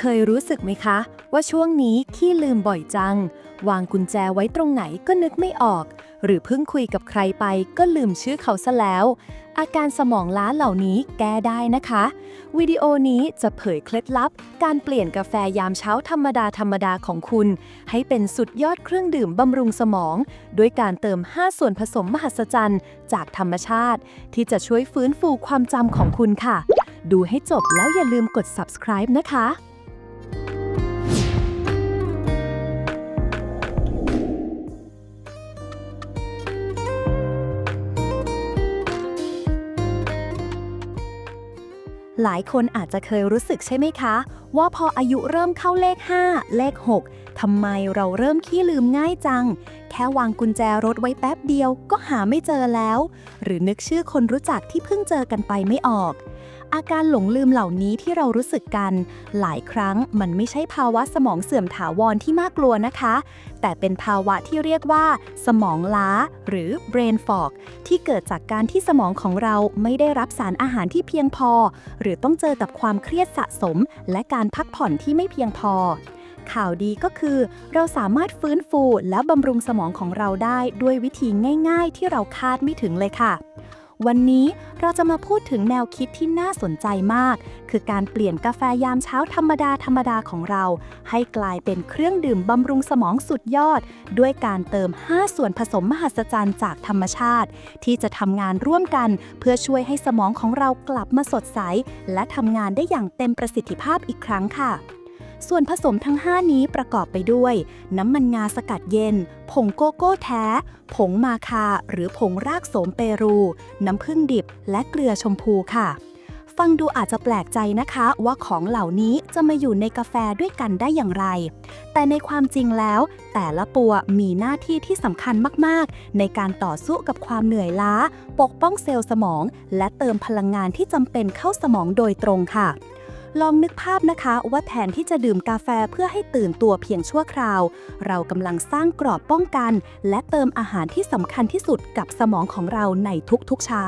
เคยรู้สึกไหมคะ ว่าช่วงนี้ขี้ลืมบ่อยจัง วางกุญแจไว้ตรงไหนก็นึกไม่ออก หรือเพิ่งคุยกับใครไปก็ลืมชื่อเขาซะแล้ว อาการสมองล้าเหล่านี้แก้ได้นะคะ วิดีโอนี้จะเผยเคล็ดลับ การเปลี่ยนกาแฟยามเช้าธรรมดาธรรมดาของคุณ ให้เป็นสุดยอดเครื่องดื่มบำรุงสมองด้วยการเติม 5 ส่วนผสมมหัศจรรย์จากธรรมชาติ ที่จะช่วยฟื้นฟูความจำของคุณค่ะ ดูให้จบแล้วอย่าลืมกด subscribe นะคะ หลายคนอาจจะเคยรู้สึกใช่ไหมคะ ว่าพออายุเริ่มเข้าเลข 5 เลข 6 ทำไมเราเริ่มขี้ลืมง่ายจัง แค่วางกุญแจรถไว้แป๊บเดียวก็หาไม่เจอแล้ว หรือนึกชื่อคนรู้จักที่เพิ่งเจอกันไปไม่ออก อาการหลงลืมเหล่านี้ที่เรารู้สึกกัน หลายครั้งมันไม่ใช่ภาวะสมองเสื่อมถาวรที่น่ากลัวนะคะ แต่เป็นภาวะที่เรียกว่า สมองล้า หรือ brain fog ที่เกิดจากการที่สมองของเราไม่ได้รับสารอาหารที่เพียงพอ หรือต้องเจอกับความเครียดสะสม และการพักผ่อนที่ไม่เพียงพอข่าวดีก็คือ เราสามารถฟื้นฟูและบำรุงสมองของเราได้ด้วยวิธีง่าย ๆ ที่เราคาดไม่ถึงเลยค่ะ วันนี้เราจะมาพูดถึงแนวคิดที่น่าสนใจมาก คือการเปลี่ยนกาแฟยามเช้าธรรมดาธรรมดาของเรา ให้กลายเป็นเครื่องดื่มบำรุงสมองสุดยอด ด้วยการเติม 5 ส่วนผสมมหัศจรรย์จากธรรมชาติ ที่จะทำงานร่วมกัน เพื่อช่วยให้สมองของเรากลับมาสดใส และทำงานได้อย่างเต็มประสิทธิภาพอีกครั้งค่ะ ส่วนผสมทั้ง 5 นี้ประกอบไปด้วย น้ำมันงาสกัดเย็น ผงโกโก้แท้ ผงมาคา หรือผงรากโสมเปรู น้ำผึ้งดิบ และเกลือชมพูค่ะ ฟังดูอาจจะแปลกใจนะคะว่าของเหล่านี้จะมาอยู่ในกาแฟด้วยกันได้อย่างไร แต่ในความจริงแล้ว แต่ละตัวมีหน้าที่ที่สำคัญมากๆ ในการต่อสู้กับความเหนื่อยล้า ปกป้องเซลล์สมอง และเติมพลังงานที่จำเป็นเข้าสมองโดยตรงค่ะ ลองนึกภาพนะคะว่าแทนที่จะดื่มกาแฟเพื่อให้ตื่นตัวเพียงชั่วคราว เรากำลังสร้างกรอบป้องกัน และเติมอาหารที่สำคัญที่สุดกับสมองของเราในทุกๆเช้า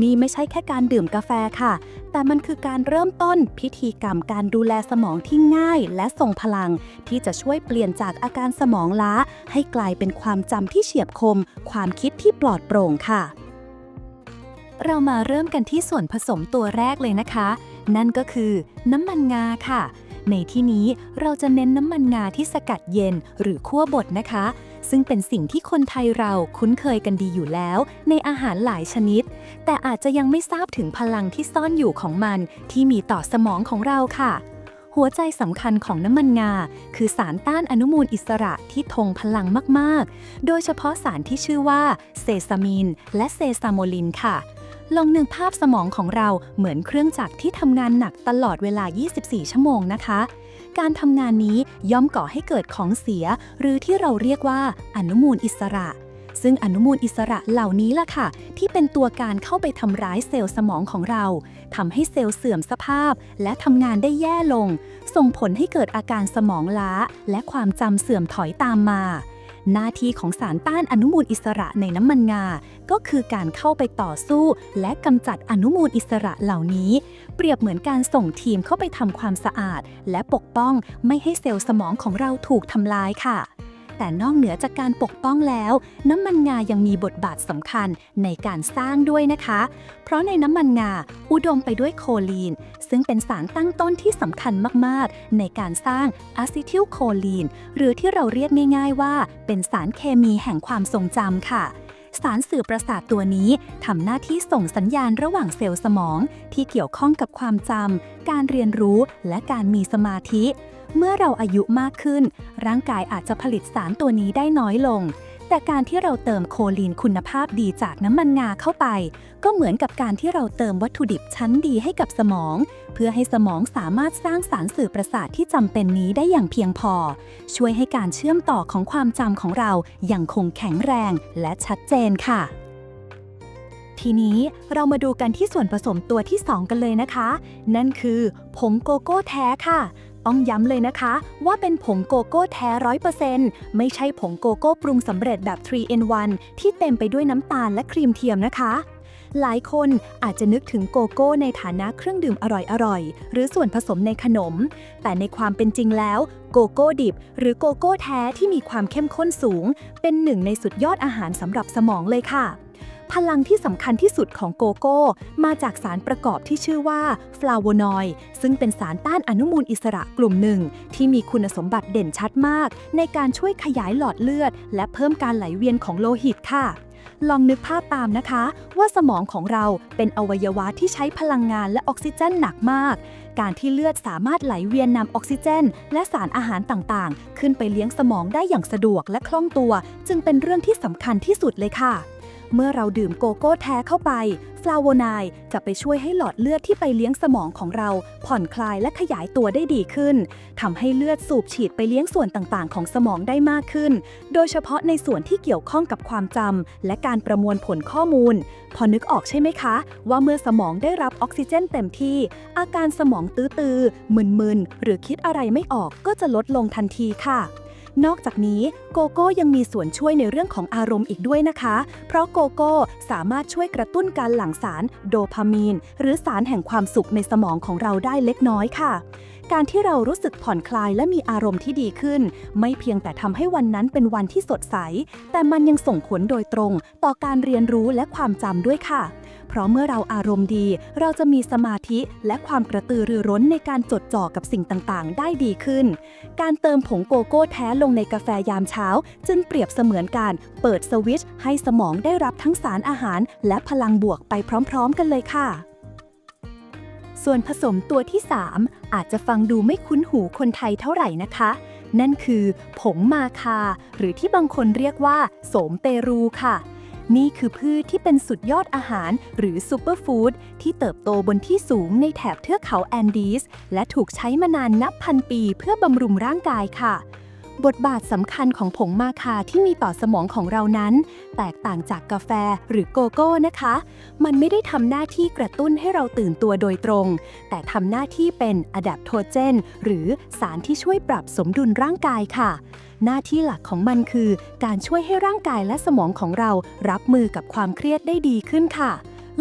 นี่ไม่ใช่แค่การดื่มกาแฟค่ะ แต่มันคือการเริ่มต้นพิธีกรรมการดูแลสมองที่ง่ายและทรงพลัง ที่จะช่วยเปลี่ยนจากอาการสมองล้า ให้กลายเป็นความจำที่เฉียบคม ความคิดที่ปลอดโปร่งค่ะเรามาเริ่มกันที่ส่วนผสมตัวแรกเลยนะคะ นั่นก็คือน้ำมันงาค่ะ ในที่นี้เราจะเน้นน้ำมันงาที่สกัดเย็นหรือคั่วบดนะคะ ซึ่งเป็นสิ่งที่คนไทยเราคุ้นเคยกันดีอยู่แล้ว ในอาหารหลายชนิด แต่อาจจะยังไม่ทราบถึงพลังที่ซ่อนอยู่ของมันที่มีต่อสมองของเราค่ะหัวใจสำคัญของน้ำมันงา คือสารต้านอนุมูลอิสระที่ทงพลังมาก ๆ โดยเฉพาะสารที่ชื่อว่าเซซามิน และเซซาโมลินค่ะ ลองนึกภาพสมองของเราเหมือนเครื่องจักรที่ทำงานหนักตลอดเวลา 24 ชั่วโมงนะคะ การทำงานนี้ย่อมก่อให้เกิดของเสีย หรือที่เราเรียกว่าอนุมูลอิสระ ซึ่งอนุมูลอิสระเหล่านี้ล่ะค่ะ ที่เป็นตัวการเข้าไปทำร้ายเซลล์สมองของเราทำให้เซลล์เสื่อมสภาพ และทำงานได้แย่ลง ส่งผลให้เกิดอาการสมองล้า และความจำเสื่อมถอยตามมา หน้าที่ของสารต้านอนุมูลอิสระในน้ำมันงา ก็คือการเข้าไปต่อสู้ และกำจัดอนุมูลอิสระเหล่านี้ เปรียบเหมือนการส่งทีมเข้าไปทำความสะอาด และปกป้องไม่ให้เซลล์สมองของเราถูกทำลายค่ะ แต่นอกเหนือจากการปกป้องแล้ว น้ำมันงายังมีบทบาทสำคัญในการสร้างด้วยนะคะ เพราะในน้ำมันงาอุดมไปด้วยโคลีน ซึ่งเป็นสารตั้งต้นที่สำคัญมากๆ ในการสร้างอะซิทิลโคลีน หรือที่เราเรียกง่ายๆว่า เป็นสารเคมีแห่งความทรงจำค่ะสารสื่อประสาทตัวนี้ทำหน้าที่ส่งสัญญาณระหว่างเซลล์สมอง ที่เกี่ยวข้องกับความจำ การเรียนรู้ และการมีสมาธิ เมื่อเราอายุมากขึ้น ร่างกายอาจจะผลิตสารตัวนี้ได้น้อยลง แต่การที่เราเติมโคลีนคุณภาพดีจากน้ำมันงาเข้าไป ก็เหมือนกับการที่เราเติมวัตถุดิบชั้นดีให้กับสมอง เพื่อให้สมองสามารถสร้างสารสื่อประสาทที่จำเป็นนี้ได้อย่างเพียงพอ ช่วยให้การเชื่อมต่อของความจำของเรายังคงแข็งแรงและชัดเจนค่ะทีนี้เรามาดูกันที่ส่วนผสมตัวที่ 2 กันเลยนะคะ นั่นคือผงโกโก้แท้ค่ะ ต้องย้ำเลยนะคะ ว่าเป็นผงโกโก้แท้ร้อยเปอร์เซ็นต์ไม่ใช่ผงโกโก้ปรุงสำเร็จแบบ 3 in 1 ที่เต็มไปด้วยน้ำตาลและครีมเทียมนะคะ หลายคนอาจจะนึกถึงโกโก้ในฐานะเครื่องดื่มอร่อยๆ หรือส่วนผสมในขนม แต่ในความเป็นจริงแล้วโกโก้ดิบ หรือโกโก้แท้ที่มีความเข้มข้นสูง เป็นหนึ่งในสุดยอดอาหารสำหรับสมองเลยค่ะ พลังที่สำคัญที่สุดของโกโก้ มาจากสารประกอบที่ชื่อว่าฟลาโวนอยด์ซึ่งเป็นสารต้านอนุมูลอิสระกลุ่มหนึ่ง ที่มีคุณสมบัติเด่นชัดมาก ในการช่วยขยายหลอดเลือด และเพิ่มการไหลเวียนของโลหิตค่ะลองนึกภาพตามนะคะ ว่าสมองของเราเป็นอวัยวะที่ใช้พลังงานและออกซิเจนหนักมาก การที่เลือดสามารถไหลเวียนนำออกซิเจน และสารอาหารต่างๆ ขึ้นไปเลี้ยงสมองได้อย่างสะดวกและคล่องตัว จึงเป็นเรื่องที่สำคัญที่สุดเลยค่ะ เมื่อเราดื่มโกโก้แท้เข้าไป ฟลาโวนายด์จะไปช่วยให้หลอดเลือดที่ไปเลี้ยงสมองของเรา ผ่อนคลายและขยายตัวได้ดีขึ้นทำให้เลือดสูบฉีดไปเลี้ยงส่วนต่างๆ ของสมองได้มากขึ้น โดยเฉพาะในส่วนที่เกี่ยวข้องกับความจำและการประมวลผลข้อมูล พอนึกออกใช่ไหมคะ ว่าเมื่อสมองได้รับออกซิเจนเต็มที่ อาการสมองตื้อๆมึนๆหรือคิดอะไรไม่ออกก็จะลดลงทันทีค่ะ นอกจากนี้โกโก้ยังมีส่วนช่วยในเรื่องของอารมณ์อีกด้วยนะคะ เพราะโกโก้สามารถช่วยกระตุ้นการหลั่งสารโดพามีน หรือสารแห่งความสุขในสมองของเราได้เล็กน้อยค่ะ การที่เรารู้สึกผ่อนคลายและมีอารมณ์ที่ดีขึ้น ไม่เพียงแต่ทำให้วันนั้นเป็นวันที่สดใส แต่มันยังส่งผลโดยตรง ต่อการเรียนรู้และความจำด้วยค่ะ เพราะเมื่อเราอารมณ์ดี เราจะมีสมาธิและความกระตือรือร้นในการจดจ่อกับสิ่งต่างๆ ได้ดีขึ้น การเติมผงโกโก้แท้ลงในกาแฟยามเช้า จึงเปรียบเสมือนการเปิดสวิตช์ให้สมองได้รับทั้งสารอาหาร และพลังบวกไปพร้อม ๆ กันเลยค่ะส่วนผสมตัวที่ 3 อาจจะฟังดูไม่คุ้นหูคนไทยเท่าไหร่นะคะ นั่นคือ ผงมาคา หรือที่บางคนเรียกว่า โสมเปรูค่ะ นี่คือพืชที่เป็นสุดยอดอาหารหรือซูเปอร์ฟู้ดที่เติบโตบนที่สูงในแถบเทือกเขาแอนดีส และถูกใช้มานานนับพันปีเพื่อบำรุงร่างกายค่ะ บทบาทสำคัญของผงมาคาที่มีต่อสมองของเรานั้น แตกต่างจากกาแฟหรือโกโก้นะคะ มันไม่ได้ทำหน้าที่กระตุ้นให้เราตื่นตัวโดยตรง แต่ทำหน้าที่เป็นอะแดปโทเจนหรือสารที่ช่วยปรับสมดุลร่างกายค่ะ หน้าที่หลักของมันคือ การช่วยให้ร่างกายและสมองของเรารับมือกับความเครียดได้ดีขึ้นค่ะ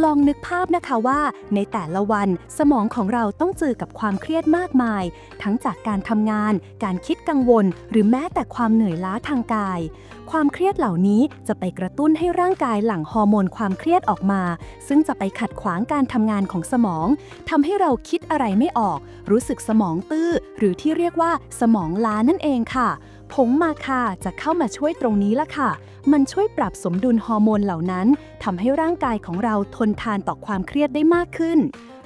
ลองนึกภาพนะคะว่า ในแต่ละวันสมองของเราต้องเจอกับความเครียดมากมาย ทั้งจากการทำงาน การคิดกังวล หรือแม้แต่ความเหนื่อยล้าทางกาย ความเครียดเหล่านี้จะไปกระตุ้นให้ร่างกายหลั่งฮอร์โมนความเครียดออกมา ซึ่งจะไปขัดขวางการทำงานของสมองทำให้เราคิดอะไรไม่ออก รู้สึกสมองตื้อ หรือที่เรียกว่าสมองล้านั่นเองค่ะ ผงมาคาจะเข้ามาช่วยตรงนี้ละค่ะ มันช่วยปรับสมดุลฮอร์โมนเหล่านั้นทำให้ร่างกายของเราทนทานต่อความเครียดได้มากขึ้น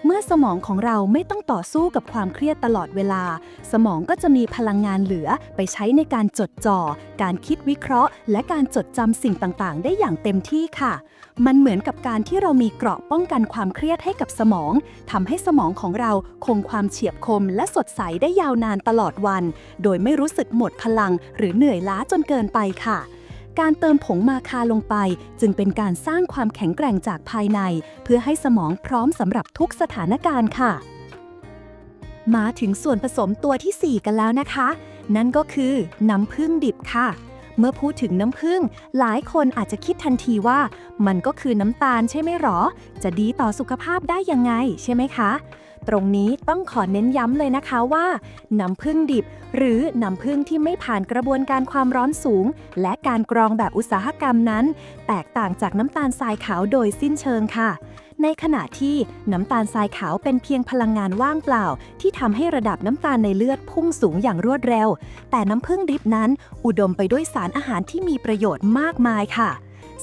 เมื่อสมองของเราไม่ต้องต่อสู้กับความเครียดตลอดเวลา สมองก็จะมีพลังงานเหลือไปใช้ในการจดจ่อ การคิดวิเคราะห์ และการจดจำสิ่งต่างๆ ได้อย่างเต็มที่ค่ะ มันเหมือนกับการที่เรามีเกราะป้องกันความเครียดให้กับสมองทำให้สมองของเราคงความเฉียบคม และสดใสได้ยาวนานตลอดวัน โดยไม่รู้สึกหมดพลัง หรือเหนื่อยล้าจนเกินไปค่ะ การเติมผงมาคาลงไป จึงเป็นการสร้างความแข็งแกร่งจากภายใน เพื่อให้สมองพร้อมสำหรับทุกสถานการณ์ค่ะ มาถึงส่วนผสมตัวทีสี่4 กันแล้วนะคะ นั่นก็คือน้ำผึ้งดิบค่ะ เมื่อพูดถึงน้ำผึ้งหลายคนอาจจะคิดทันทีว่า มันก็คือน้ำตาลใช่ไหมหรอ จะดีต่อสุขภาพได้ยังไงใช่ไหมคะ ตรงนี้ต้องขอเน้นย้ำเลยนะคะว่า น้ำผึ้งดิบ หรือน้ำผึ้งที่ไม่ผ่านกระบวนการความร้อนสูง และการกรองแบบอุตสาหกรรมนั้น แตกต่างจากน้ำตาลทรายขาวโดยสิ้นเชิงค่ะ ในขณะที่น้ำตาลทรายขาวเป็นเพียงพลังงานว่างเปล่า ที่ทำให้ระดับน้ำตาลในเลือดพุ่งสูงอย่างรวดเร็ว แต่น้ำผึ้งดิบนั้น อุดมไปด้วยสารอาหารที่มีประโยชน์มากมายค่ะ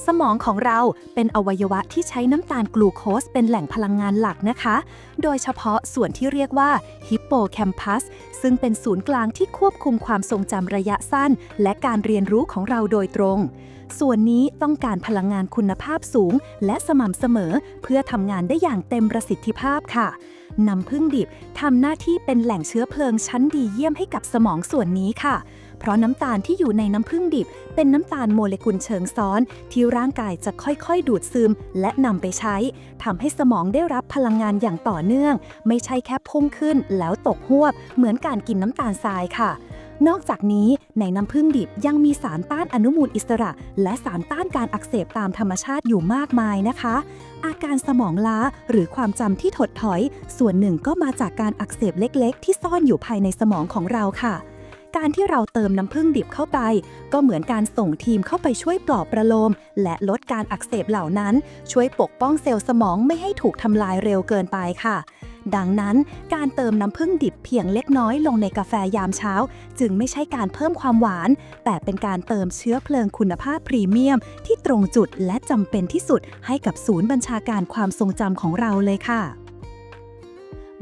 สมองของเราเป็นอวัยวะที่ใช้น้ำตาลกลูโคสเป็นแหล่งพลังงานหลักนะคะ โดยเฉพาะส่วนที่เรียกว่าฮิปโปแคมปัสซึ่งเป็นศูนย์กลางที่ควบคุมความทรงจำระยะสั้น และการเรียนรู้ของเราโดยตรง ส่วนนี้ต้องการพลังงานคุณภาพสูง และสม่ำเสมอ เพื่อทำงานได้อย่างเต็มประสิทธิภาพค่ะ น้ำผึ้งดิบทำหน้าที่เป็นแหล่งเชื้อเพลิงชั้นดีเยี่ยมให้กับสมองส่วนนี้ค่ะ เพราะน้ำตาลที่อยู่ในน้ำผึ้งดิบ เป็นน้ำตาลโมเลกุลเชิงซ้อน ที่ร่างกายจะค่อยๆ ดูดซึม และนำไปใช้ทำให้สมองได้รับพลังงานอย่างต่อเนื่อง ไม่ใช่แค่พุ่งขึ้นแล้วตกหวบ เหมือนการกินน้ำตาลทรายค่ะนอกจากนี้ในน้ำผึ้งดิบยังมีสารต้านอนุมูลอิสระ และสารต้านการอักเสบตามธรรมชาติอยู่มากมายนะคะ อาการสมองล้าหรือความจำที่ถดถอย ส่วนหนึ่งก็มาจากการอักเสบเล็กๆ ที่ซ่อนอยู่ภายในสมองของเราค่ะ การที่เราเติมน้ำผึ้งดิบเข้าไป ก็เหมือนการส่งทีมเข้าไปช่วยปลอบประโลม และลดการอักเสบเหล่านั้น ช่วยปกป้องเซลล์สมองไม่ให้ถูกทำลายเร็วเกินไปค่ะ ดังนั้นการเติมน้ำผึ้งดิบเพียงเล็กน้อยลงในกาแฟยามเช้า จึงไม่ใช่การเพิ่มความหวาน แต่เป็นการเติมเชื้อเพลิงคุณภาพพรีเมียม ที่ตรงจุดและจำเป็นที่สุดให้กับศูนย์บัญชาการความทรงจำของเราเลยค่ะ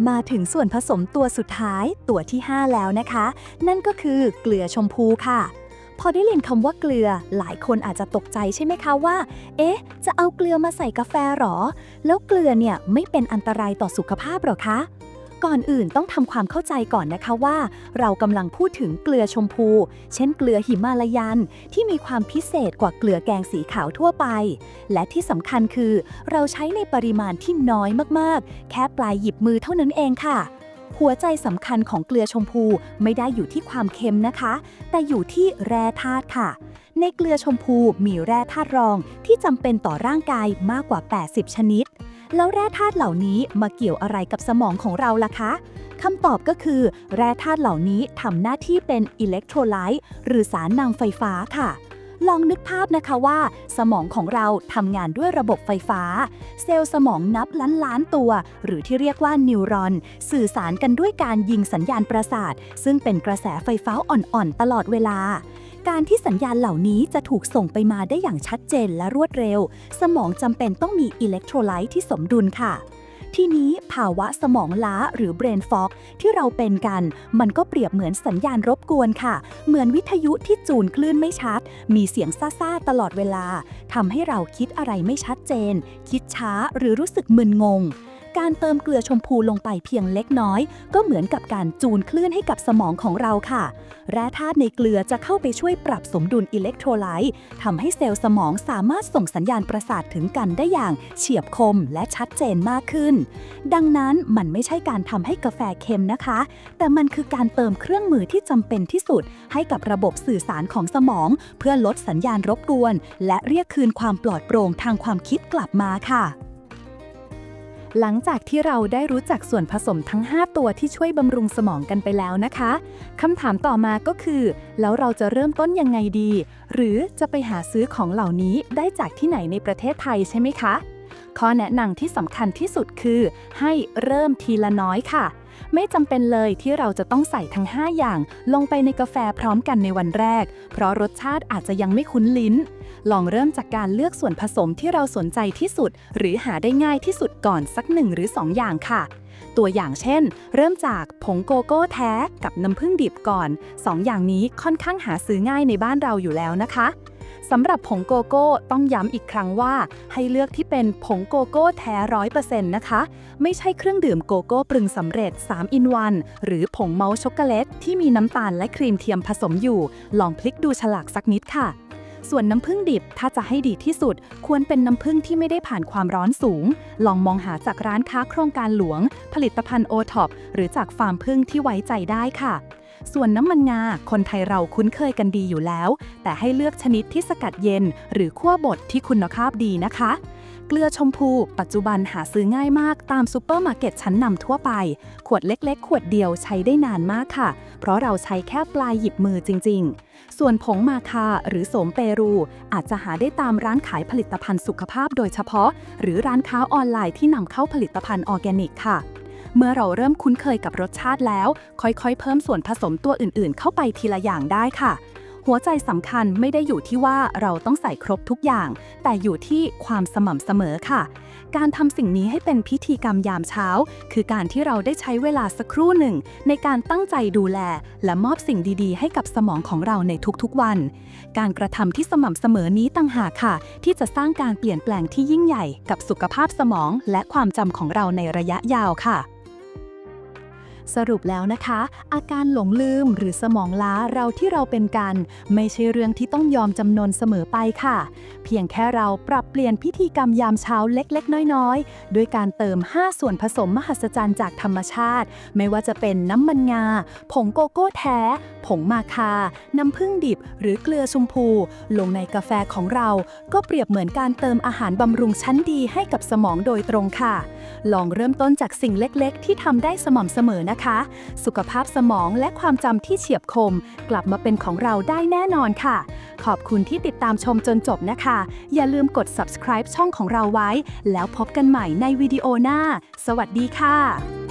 มาถึงส่วนผสมตัวสุดท้ายตัวที่ 5 แล้วนะคะ นั่นก็คือเกลือชมพูค่ะ พอได้เรียนคำว่าเกลือ หลายคนอาจจะตกใจใช่ไหมคะว่า เอ๊ะ จะเอาเกลือมาใส่กาแฟหรอ แล้วเกลือเนี่ยไม่เป็นอันตรายต่อสุขภาพหรอคะ ก่อนอื่นต้องทำความเข้าใจก่อนนะคะว่า เรากำลังพูดถึงเกลือชมพู เช่นเกลือหิมาลายัน ที่มีความพิเศษกว่าเกลือแกงสีขาวทั่วไป และที่สำคัญคือ เราใช้ในปริมาณที่น้อยมากๆ แค่ปลายหยิบมือเท่านั้นเองค่ะหัวใจสำคัญของเกลือชมพูไม่ได้อยู่ที่ความเค็มนะคะ แต่อยู่ที่แร่ธาตุค่ะ ในเกลือชมพูมีแร่ธาตุรองที่จำเป็นต่อร่างกายมากกว่า 80 ชนิด แล้วแร่ธาตุเหล่านี้มาเกี่ยวอะไรกับสมองของเราล่ะคะคำตอบก็คือ แร่ธาตุเหล่านี้ทำหน้าที่เป็นอิเล็กโทรไลต์หรือสารนำไฟฟ้าค่ะ ลองนึกภาพนะคะว่า สมองของเราทำงานด้วยระบบไฟฟ้า เซลล์สมองนับล้านล้านตัว หรือที่เรียกว่านิวรอน สื่อสารกันด้วยการยิงสัญญาณประสาท ซึ่งเป็นกระแสไฟฟ้าอ่อนๆ ตลอดเวลา การที่สัญญาณเหล่านี้จะถูกส่งไปมาได้อย่างชัดเจนและรวดเร็ว สมองจำเป็นต้องมีอิเล็กโทรไลต์ที่สมดุลค่ะ ทีนี้ภาวะสมองล้าหรือ brain fog ที่เราเป็นกัน มันก็เปรียบเหมือนสัญญาณรบกวนค่ะ เหมือนวิทยุที่จูนคลื่นไม่ชัด มีเสียงซ่าๆตลอดเวลาทำให้เราคิดอะไรไม่ชัดเจน คิดช้าหรือรู้สึกมึนงง การเติมเกลือชมพูลงไปเพียงเล็กน้อย ก็เหมือนกับการจูนคลื่นให้กับสมองของเราค่ะ แร่ธาตุในเกลือจะเข้าไปช่วยปรับสมดุลอิเล็กโทรไลต์ทำให้เซลล์สมองสามารถส่งสัญญาณประสาทถึงกันได้อย่างเฉียบคมและชัดเจนมากขึ้น ดังนั้นมันไม่ใช่การทำให้กาแฟเค็มนะคะ แต่มันคือการเติมเครื่องมือที่จำเป็นที่สุด ให้กับระบบสื่อสารของสมอง เพื่อลดสัญญาณรบกวน และเรียกคืนความปลอดโปร่งทางความคิดกลับมาค่ะ หลังจากที่เราได้รู้จักส่วนผสมทั้ง 5 ตัวที่ช่วยบำรุงสมองกันไปแล้วนะคะคำถามต่อมาก็คือ แล้วเราจะเริ่มต้นยังไงดี หรือจะไปหาซื้อของเหล่านี้ได้จากที่ไหนในประเทศไทยใช่ไหมคะ ข้อแนะนำที่สำคัญที่สุดคือ ให้เริ่มทีละน้อยค่ะ ไม่จำเป็นเลยที่เราจะต้องใส่ทั้ง 5 อย่าง ลงไปในกาแฟพร้อมกันในวันแรก เพราะรสชาติอาจจะยังไม่คุ้นลิ้น ลองเริ่มจากการเลือกส่วนผสมที่เราสนใจที่สุด หรือหาได้ง่ายที่สุดก่อนสักหนึ่งหรือ 2 อย่างค่ะ ตัวอย่างเช่น เริ่มจากผงโกโก้แท้กับน้ำผึ้งดิบก่อน 2 อย่างนี้ค่อนข้างหาซื้อง่ายในบ้านเราอยู่แล้วนะคะ สำหรับผงโกโก้ต้องย้ำอีกครั้งว่า ให้เลือกที่เป็นผงโกโก้แท้ร้อยเปอร์เซ็นต์นะคะ ไม่ใช่เครื่องดื่มโกโก้ปรุงสำเร็จ 3 in 1หรือผงเมาส์ช็อกโกแลตที่มีน้ำตาลและครีมเทียมผสมอยู่ ลองพลิกดูฉลากสักนิดค่ะส่วนน้ำผึ้งดิบถ้าจะให้ดีที่สุด ควรเป็นน้ำผึ้งที่ไม่ได้ผ่านความร้อนสูง ลองมองหาจากร้านค้าโครงการหลวง ผลิตภัณฑ์โอท็อปหรือจากฟาร์มผึ้งที่ไว้ใจได้ค่ะ ส่วนน้ำมันงา คนไทยเราคุ้นเคยกันดีอยู่แล้ว แต่ให้เลือกชนิดที่สกัดเย็น หรือคั่วบดที่คุณภาพดีนะคะ เกลือชมพู ปัจจุบันหาซื้อง่ายมากตามซูเปอร์มาร์เก็ตชั้นนำทั่วไป ขวดเล็กๆ ขวดเดียวใช้ได้นานมากค่ะ เพราะเราใช้แค่ปลายหยิบมือจริง ๆ ส่วนผงมาคาหรือโสมเปรู อาจจะหาได้ตามร้านขายผลิตภัณฑ์สุขภาพโดยเฉพาะ หรือร้านค้าออนไลน์ที่นำเข้าผลิตภัณฑ์ออร์แกนิกค่ะ เมื่อเราเริ่มคุ้นเคยกับรสชาติแล้ว ค่อยๆ เพิ่มส่วนผสมตัวอื่นๆ เข้าไปทีละอย่างได้ค่ะ หัวใจสำคัญไม่ได้อยู่ที่ว่าเราต้องใส่ครบทุกอย่าง แต่อยู่ที่ความสม่ำเสมอค่ะ การทำสิ่งนี้ให้เป็นพิธีกรรมยามเช้า คือการที่เราได้ใช้เวลาสักครู่หนึ่ง ในการตั้งใจดูแล และมอบสิ่งดีๆ ให้กับสมองของเราในทุกๆวัน การกระทำที่สม่ำเสมอนี้ต่างหากค่ะ ที่จะสร้างการเปลี่ยนแปลงที่ยิ่งใหญ่ กับสุขภาพสมอง และความจำของเราในระยะยาวค่ะ สรุปแล้วนะคะ อาการหลงลืมหรือสมองล้าเราที่เราเป็นกัน ไม่ใช่เรื่องที่ต้องยอมจำนนเสมอไปค่ะ เพียงแค่เราปรับเปลี่ยนพิธีกรรมยามเช้าเล็กๆ น้อยๆ ด้วยการเติม 5 ส่วนผสมมหัศจรรย์จากธรรมชาติ ไม่ว่าจะเป็นน้ำมันงา ผงโกโก้แท้ ผงมาคา น้ำผึ้งดิบ หรือเกลือชมพู ลงในกาแฟของเรา ก็เปรียบเหมือนการเติมอาหารบำรุงชั้นดีให้กับสมองโดยตรงค่ะ ลองเริ่มต้นจากสิ่งเล็กๆ ที่ทำได้สม่ำเสมอนะนะคะ สุขภาพสมองและความจำที่เฉียบคม กลับมาเป็นของเราได้แน่นอนค่ะ ขอบคุณที่ติดตามชมจนจบนะคะ อย่าลืมกด subscribe ช่องของเราไว้ แล้วพบกันใหม่ในวิดีโอหน้า สวัสดีค่ะ